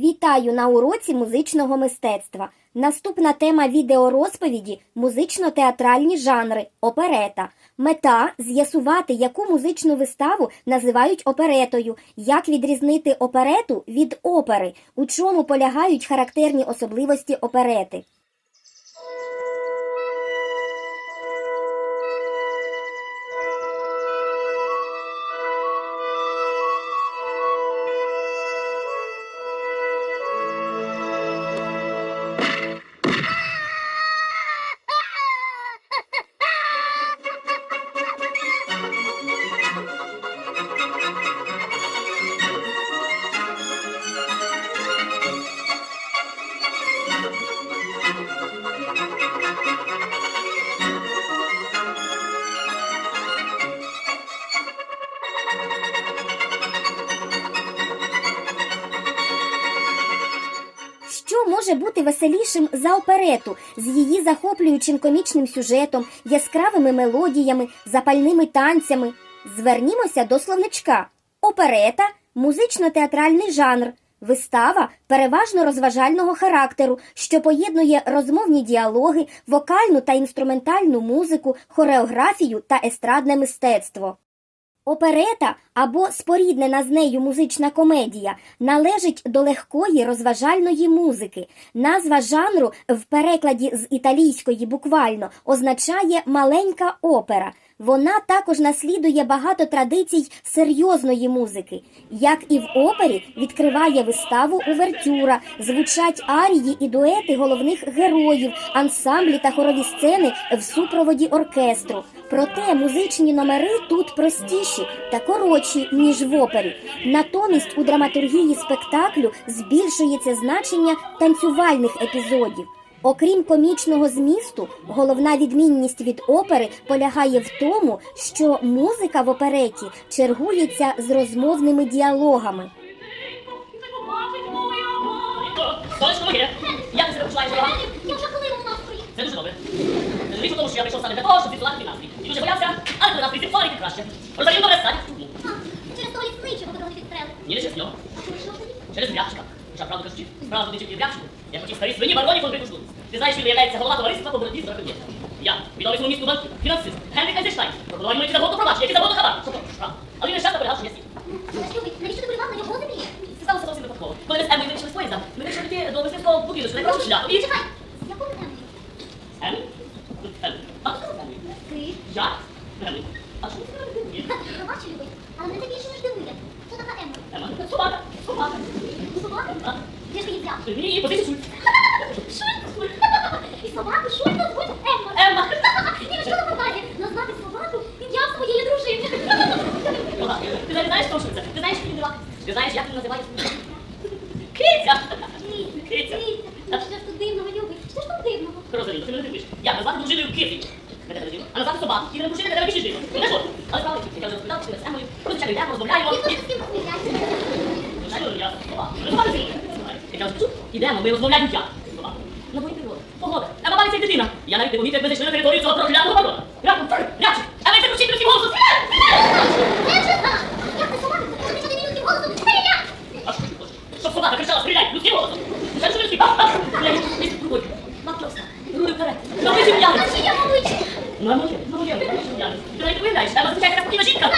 Вітаю на уроці музичного мистецтва. Наступна тема відеорозповіді музично-театральні жанри оперета. Мета з'ясувати, яку музичну виставу називають оперетою, як відрізнити оперету від опери, у чому полягають характерні особливості оперети. Може бути веселішим за оперету з її захоплюючим комічним сюжетом, яскравими мелодіями, запальними танцями? Звернімося до словничка. Оперета музично-театральний жанр. Вистава переважно розважального характеру, що поєднує розмовні діалоги, вокальну та інструментальну музику, хореографію та естрадне мистецтво. Оперета або споріднена з нею музична комедія належить до легкої розважальної музики. Назва жанру в перекладі з італійської буквально означає маленька опера. Вона також наслідує багато традицій серйозної музики. Як і в опері, відкриває виставу увертюра, звучать арії і дуети головних героїв, ансамблі та хорові сцени в супроводі оркестру. Проте музичні номери тут простіші та коротші, ніж в опері. Натомість у драматургії спектаклю збільшується значення танцювальних епізодів. Окрім комічного змісту, головна відмінність від опери полягає в тому, що музика в опереті чергується з розмовними діалогами. Це дуже добре. Коли. Через того лісничого, котрого через нього. Коли? Через рябчика. Хоча, правду кажучи, справа туди тільки в рябчику. Я хотів старій свині бароні фон Брикушлу. Він виявляється голова товариства по боротьбі з ракетом. Я, відомий своєму міську банкір, фінансист, Генрік Айзенштайн, пропонував мені заводу пробачення, який заводу хабар. Що то, шрам. Але він нещасно полягав, що я сів. Любий, навіщо ти полював на його? Це сталося зовсім випадково. Коли ми з Емою вирішили з поїзда, ми вирішили піти до мисливського будинку, найкращу шляху. І Чекай, з якою темою? Ем? Тут Ем. А хто це Емою? Ти? Я? Емою. А що ти мене дивує? Пробач, любий, але мене це більше ніж дивує. Хто така Емма? Ема, собака, собака. Собака? А? Де ж ти її взяв? Ні, позиція шульц. Шульц? І собаку Шульца звуть Емма. Емма. Ні, ну що за фантазія? Назвати собаку ім'я своєї дружини. Ага, Ти навіть знаєш, хто шульца? Ти знаєш, як він називає? Ти знаєш, як він називає? Киця. Киця. Що ж тут дивного, любий? Що ж тут дивного? Розумію, ти мене дивиш. Як назвати дружиною кицею? Мене не дивно. А назвати собаку? І не дружини не більше жити. Не що? Але справді, я вже розповідав, що ми з Емою, звичайно йдемо, розмовляємо. І- ж з ким розмовляє. Звичайно, я собака. Ну, собака сильна. Я кажу, «Чу, ідемо, ми розмовляємо я. На природи. Погода. Як дитина. Я навіть не помітив, як ми зайшли на територію цього проклятого барона. Раптом, рячик, а ви це кричить людським голосом. Це що людський? А, а, стріляй, місце рукою. Маклоса, рулю вперед. На ви земля. А чи я молодчик? На моє, на моє, на моє земля. Ти навіть не виглядаєш, Ема, звичайно, така спокійна жінка.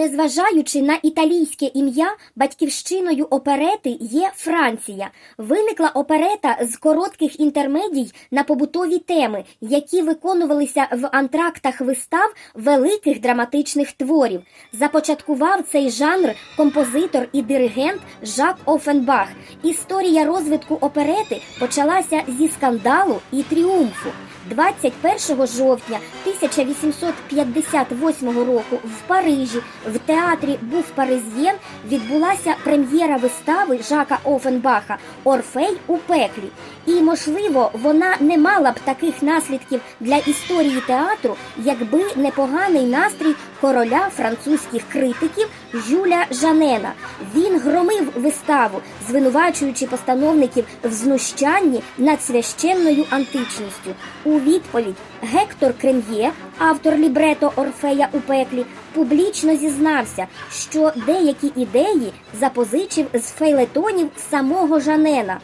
Незважаючи на італійське ім'я, батьківщиною оперети є Франція. Виникла оперета з коротких інтермедій на побутові теми, які виконувалися в антрактах вистав великих драматичних творів. Започаткував цей жанр композитор і диригент Жак Офенбах. Історія розвитку оперети почалася зі скандалу і тріумфу. 21 жовтня 1858 року в Парижі в театрі Був Паризьєн відбулася прем'єра вистави Жака Офенбаха Орфей у пеклі. І, можливо, вона не мала б таких наслідків для історії театру, якби непоганий настрій короля французьких критиків Жюля Жанена. Він громив виставу, звинувачуючи постановників в знущанні над священною античністю. У відповідь Гектор Крем'є, автор лібрето Орфея у пеклі, публічно зізнався, що деякі ідеї запозичив з фейлетонів самого Жанена.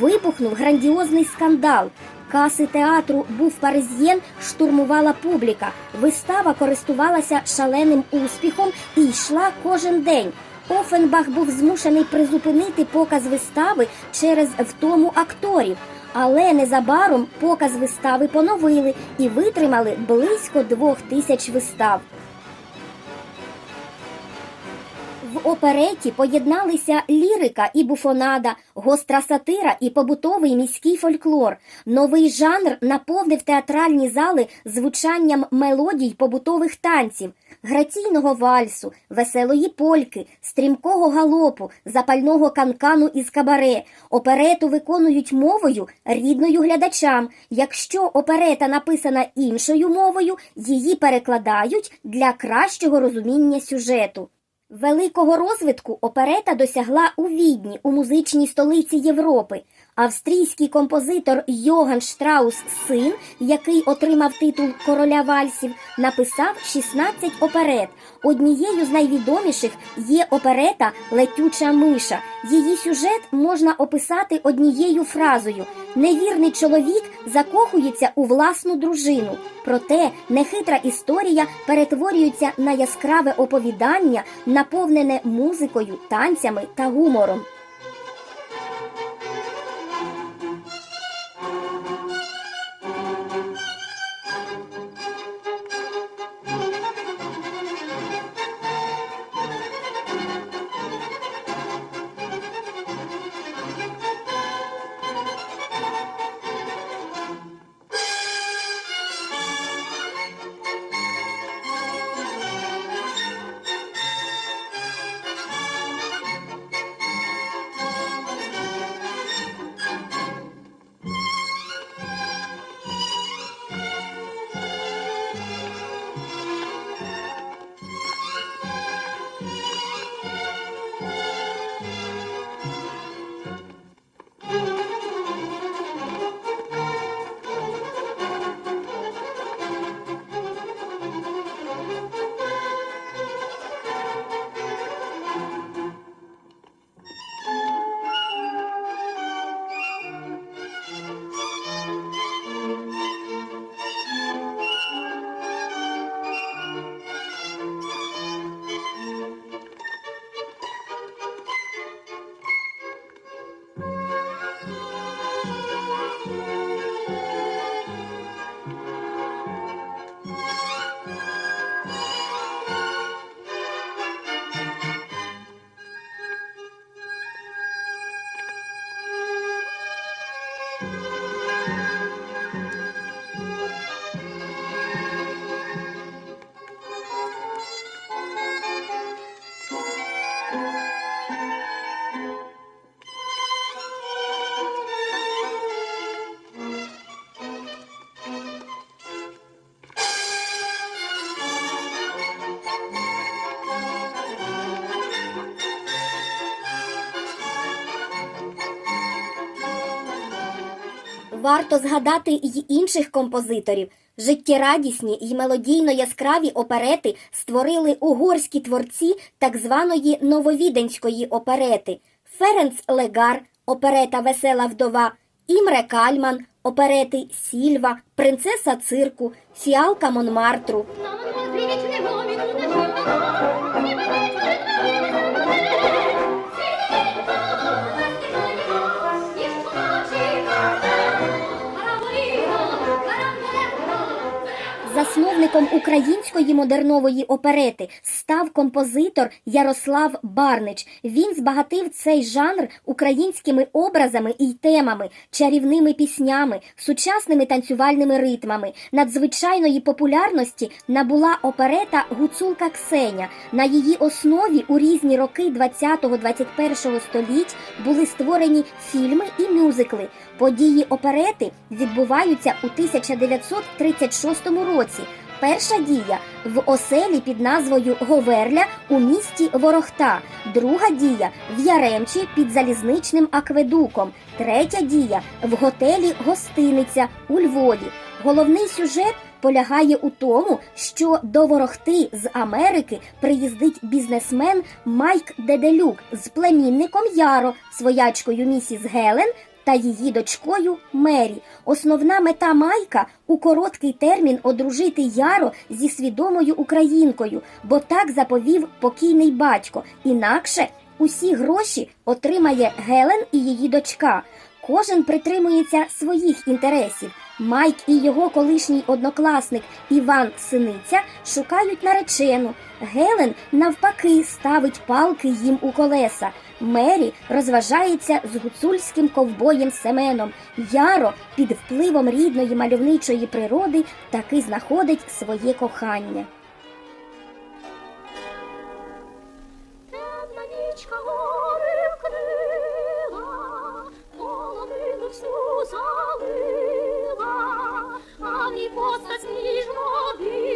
Вибухнув грандіозний скандал. Каси театру був паризьєн, штурмувала публіка. Вистава користувалася шаленим успіхом і йшла кожен день. Офенбах був змушений призупинити показ вистави через втому акторів. Але незабаром показ вистави поновили і витримали близько двох тисяч вистав. В опереті поєдналися лірика і буфонада, гостра сатира і побутовий міський фольклор. Новий жанр наповнив театральні зали звучанням мелодій побутових танців, граційного вальсу, веселої польки, стрімкого галопу, запального канкану із кабаре. Оперету виконують мовою рідною глядачам. Якщо оперета написана іншою мовою, її перекладають для кращого розуміння сюжету. Великого розвитку оперета досягла у Відні, у музичній столиці Європи. Австрійський композитор Йоган Штраус син, який отримав титул короля вальсів, написав 16 оперет. Однією з найвідоміших є оперета Летюча миша. Її сюжет можна описати однією фразою: невірний чоловік закохується у власну дружину. Проте нехитра історія перетворюється на яскраве оповідання, наповнене музикою, танцями та гумором. Варто згадати й інших композиторів. Життєрадісні й мелодійно яскраві оперети створили угорські творці так званої нововіденської оперети: Ференц Легар, оперета Весела вдова, Імре Кальман, оперети Сільва, Принцеса цирку, Фіалка Монмартру. Засновником української модернової оперети став композитор Ярослав Барнич. Він збагатив цей жанр українськими образами і темами, чарівними піснями, сучасними танцювальними ритмами. Надзвичайної популярності набула оперета Гуцулка Ксеня. На її основі у різні роки 20-21 століть були створені фільми і мюзикли. Події оперети відбуваються у 1936 році. Перша дія в оселі під назвою Говерля у місті Ворохта, друга дія в Яремчі під залізничним акведуком, третя дія в готелі Гостиниця у Львові. Головний сюжет полягає у тому, що до Ворохти з Америки приїздить бізнесмен Майк Деделюк з племінником Яро, своячкою місіс Гелен та її дочкою Мері. Основна мета Майка у короткий термін одружити Яро зі свідомою українкою, бо так заповів покійний батько. Інакше усі гроші отримає Гелен і її дочка. Кожен притримується своїх інтересів. Майк і його колишній однокласник Іван Синиця шукають наречену. Гелен навпаки ставить палки їм у колеса. Мері розважається з гуцульським ковбоєм Семеном. Яро під впливом рідної мальовничої природи таки знаходить своє кохання. постать ніж води.